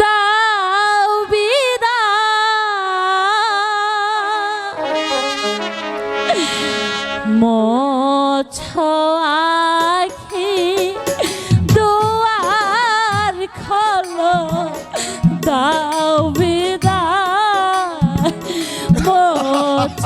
দাও বিদায় মোছ দুয়ার খলো। দাও বিদায় মোছ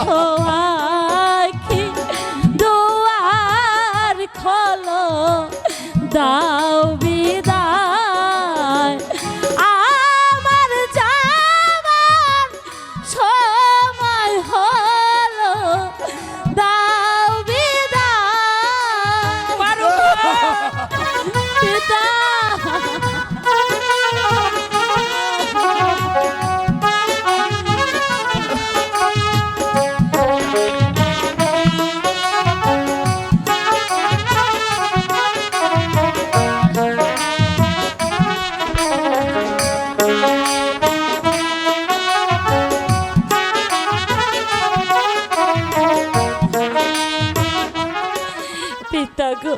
গো।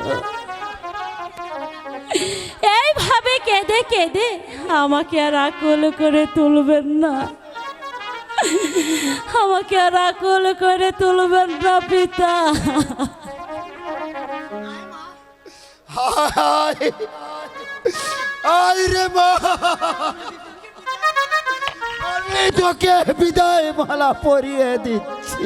এইভাবে কেঁদে কেঁদে আমাকে আর আকল করে তুলবেন না। আমাকে আর আকল করে তুলবেন না, পিতা। মা। আমি তোকে বিদায় মালা পরিয়ে দিচ্ছি।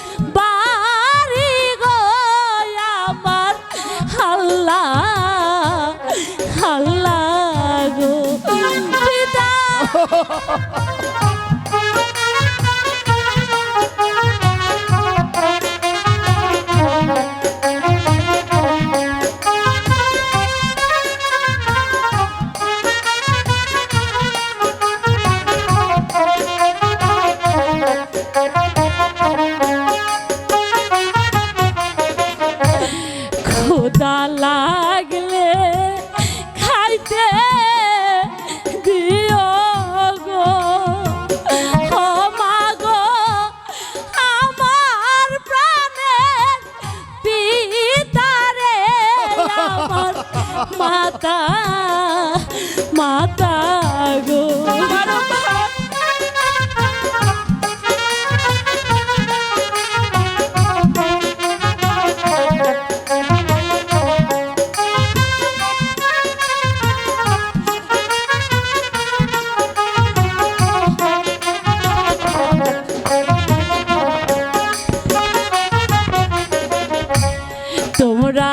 মাতা মাতা গো। তোমরা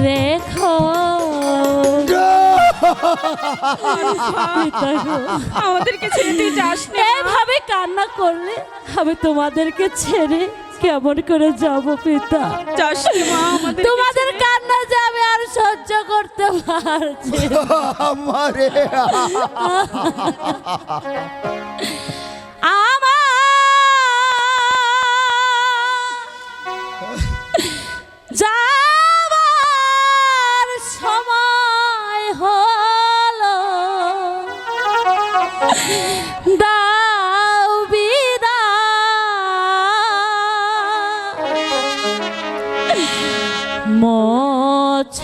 রেখো আমাদেরকে ছেড়ে তুই যাস না। এভাবে কান্না করলে আমি তোমাদেরকে ছেড়ে কেমন করে যাব পিতা? তোমাদের কান্না যে আমি আর সহ্য করতে পারছি মোছ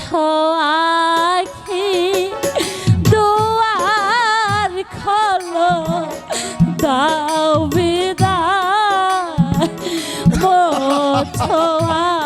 আখি দুয়ার খলো দাও বিদা মোছ আখি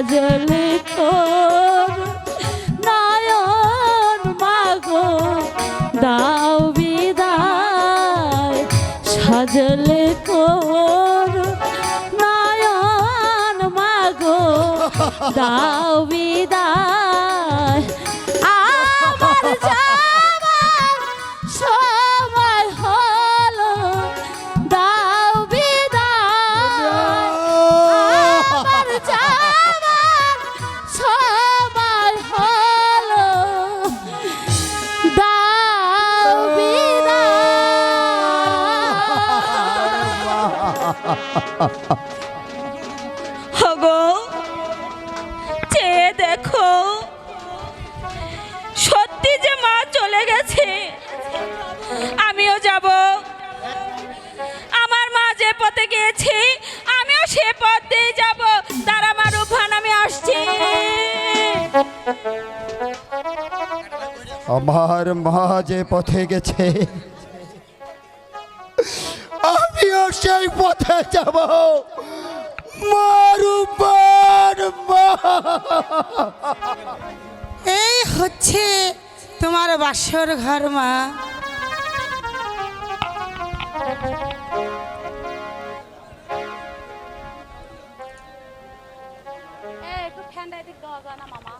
সাজলে তোর। নয়ন মাগো দাও বিদায় সাজলে তোর। দাও বিদায়। হগো, চেয়ে দেখো। সত্যি যে মা চলে গেছে, আমিও যাব। আমার মা যে পথে গিয়েছে, আমিও সে পথ দিয়ে যাব। তারা আমার উফান আমি আসছি। আমার মা যে পথে গেছে সেই পথে যাব। মারুবার এই হচ্ছে তোমার বাসর ঘর মা। একটু ঠান্ডায় দিক দেওয়া যায় না মামা